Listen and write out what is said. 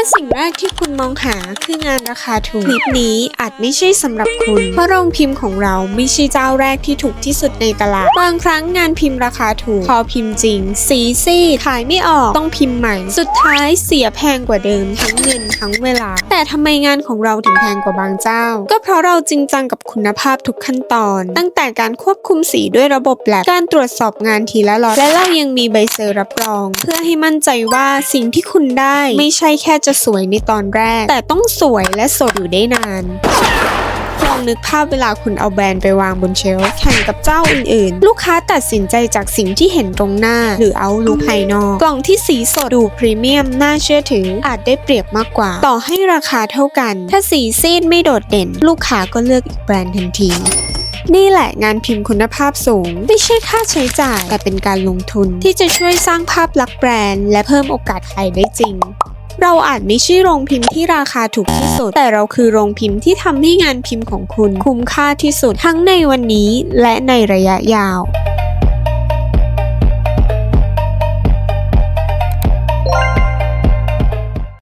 ถ้าสิ่งแรกที่คุณมองหาคืองานราคาถูกคลิปนี้อาจไม่ใช่สำหรับคุณ เพราะโรงพิมพ์ของเราไม่ใช่เจ้าแรกที่ถูกที่สุดในตลาด บางครั้งงานพิมพ์ราคาถูก พอพิมพ์จริง สีซีดขายไม่ออกต้องพิมพ์ใหม่ สุดท้ายเสียแพงกว่าเดิมทั้งเงินทั้งเวลา แต่ทำไมงานของเราถึงแพงกว่าบางเจ้า ก็เพราะเราจริงจังกับคุณภาพทุกขั้นตอน ตั้งแต่การควบคุมสีด้วยระบบแลบการตรวจสอบงานทีละล็อตและเรายังมีใบเซอร์รับรอง เพื่อให้มั่นใจว่าสิ่งที่คุณได้ไม่ใช่แค่จะสวยในตอนแรก แต่ต้องสวยและสดอยู่ได้นานลองนึกภาพเวลาคุณเอาแบรนด์ไปวางบนเชลฟ์แข่งกับเจ้าอื่นๆ ลูกค้าตัดสินใจจากสิ่งที่เห็นตรงหน้า หรือเอาลุคภายนอก กล่องที่สีสดดูพรีเมียมน่าเชื่อถืออาจได้เปรียบมากกว่า ต่อให้ราคาเท่ากัน ถ้าสีซีดไม่โดดเด่น ลูกค้าก็เลือกอีกแบรนด์ทันทีนี่แหละงานพิมพ์คุณภาพสูง ไม่ใช่ค่าใช้จ่าย แต่เป็นการลงทุนที่จะช่วยสร้างภาพลักษณ์แบรนด์ และเพิ่มโอกาสขายได้จริง เราอาจไม่ใช่โรงพิมพ์ที่ราคาถูกที่สุด แต่เราคือโรงพิมพ์ที่ทำให้งานพิมพ์ของคุณคุ้มค่าที่สุดทั้งในวันนี้และในระยะยาว